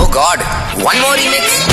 Oh God, one more remix.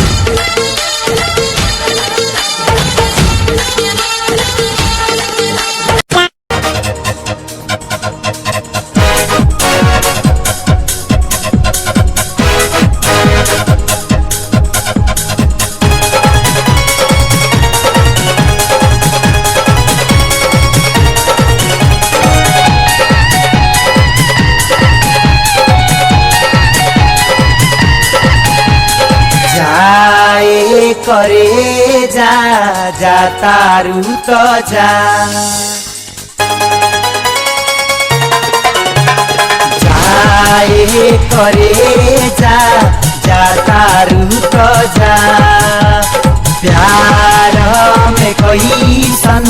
जाए करे जा जा तारू तो जा जाए करे जा जा तारू तो जा प्यार में कोई सन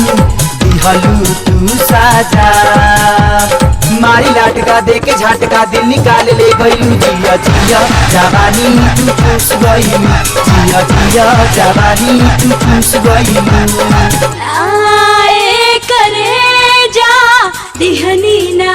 दिहलू तू साजा मारी लाटका दे के झटका दिल निकाल ले गईलू जिया जिया, जवानी तू चूस गई जिया जिया, जवानी तू चूस गई आए करे जा, दिहनी ना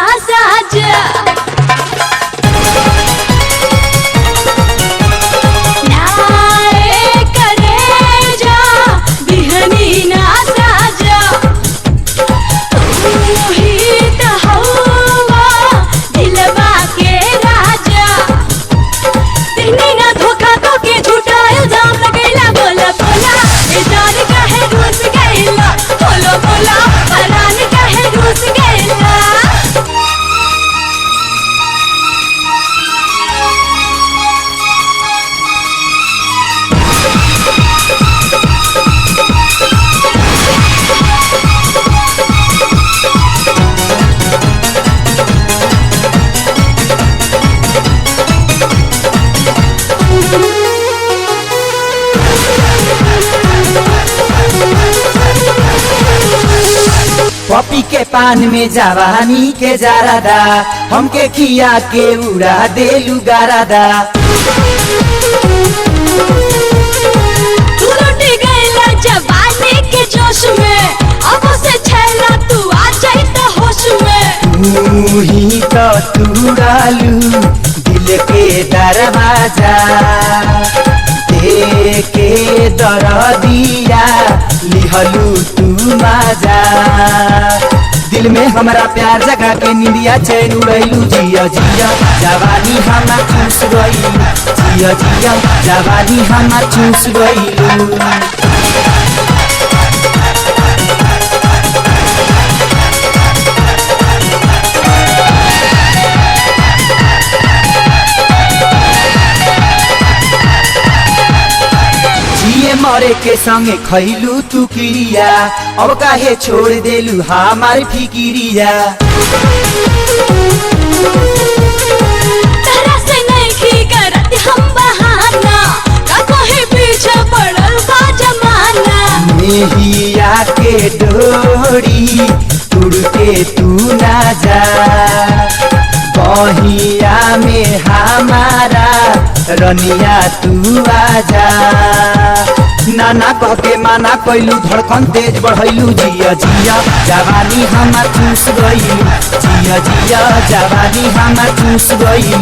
पपी के पान में जवानी के जारादा हमके खिया के उड़ा देलू गारादा तू लुट गैला जवानी के जोश में अब से छैला तू त होश में। तू ही तो तुड़ालू दिल के दरवाज़ा दे के दर दिया, लिहलू तू माजा दिल में हमारा प्यार जगा के निंदिया चैन उड़ैलू जिया जिया, जवानी हमा चूस गईलू जिया जिया, जवानी हमा चूस गईलू जिए मरे के संगे खैलू तू किरिया अब काहे छोड़ देलू हमार फिकिरिया तरह से नहीं की करत हम बहाना का कहे पीछे पड़ल बा जमाना मेहिया के डोरी तुड़ के तू ना जा बहिया में हमारा रनिया तू आजा नाना कह के माना कैलू धड़कन तेज बढ़ैलू जिया जिया जवानी हमार चूस गईलू जिया जिया जवानी हमार चूस गईलू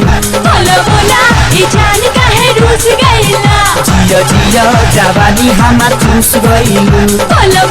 बोलो बोला ई जान काहे रूस गैला जिया जिया जवानी हमार चूस गईलू बोलो